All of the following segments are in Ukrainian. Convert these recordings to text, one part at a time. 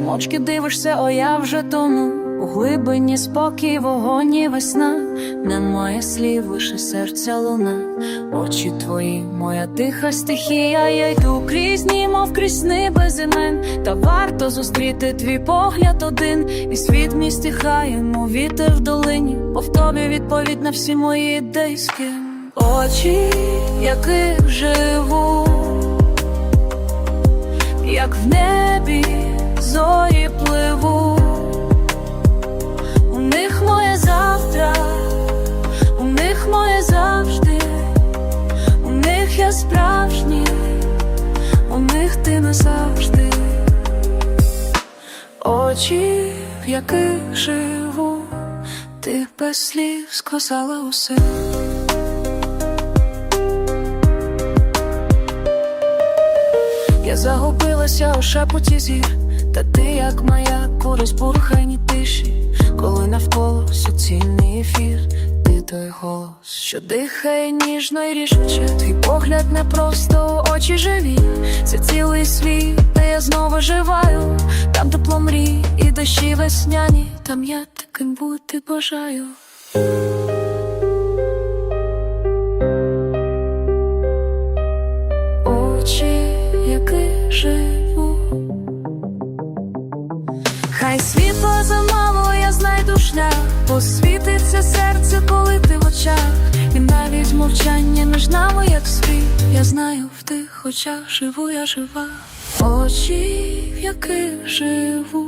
мовчки дивишся, о я вже тону. У глибині спокій, вогонь і весна, немає слів, лише серця луна, очі твої, моя тиха стихія, я йду крізь ні, мов крізь сни без імен, та варто зустріти твій погляд один, і світ мій стихає, мов вітер в долині, бо в тобі відповідь на всі мої ідеї. Очі, яких живу, як в небі зорі пливу, у них моє завтра, у них моє завжди, у них я справжній, у них ти назавжди, очі, в яких живу, ти без слів сказала усе. Я загубилася у шепоті зір, та ти, як моя курись бурхайні тиші, коли навколо суцільний ефір, ти той голос, що дихає ніжно і рішуче. Твій погляд не просто очі живі, це цілий світ, де я знову живаю, там тепло мрій і дощі весняні, там я таким бути бажаю. очі, яких живу. Хай світло замало, я знайду шлях, посвітиться серце, коли ти в очах, і навіть мовчання між нами, як світ. Я знаю, в тих очах живу, я жива. Очі, в яких живу,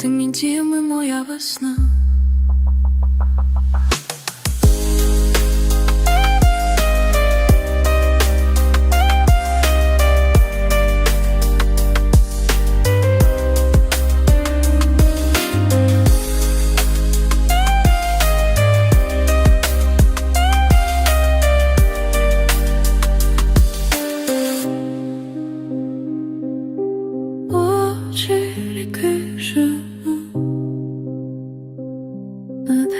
ти мій дім і моя весна. Ріки живу, над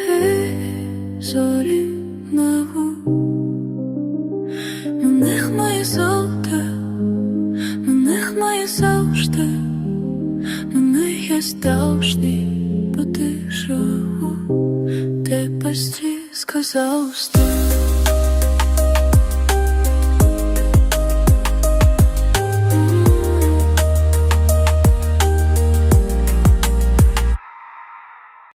зорі нагу. На них мої золота, на них мої завжди, на них.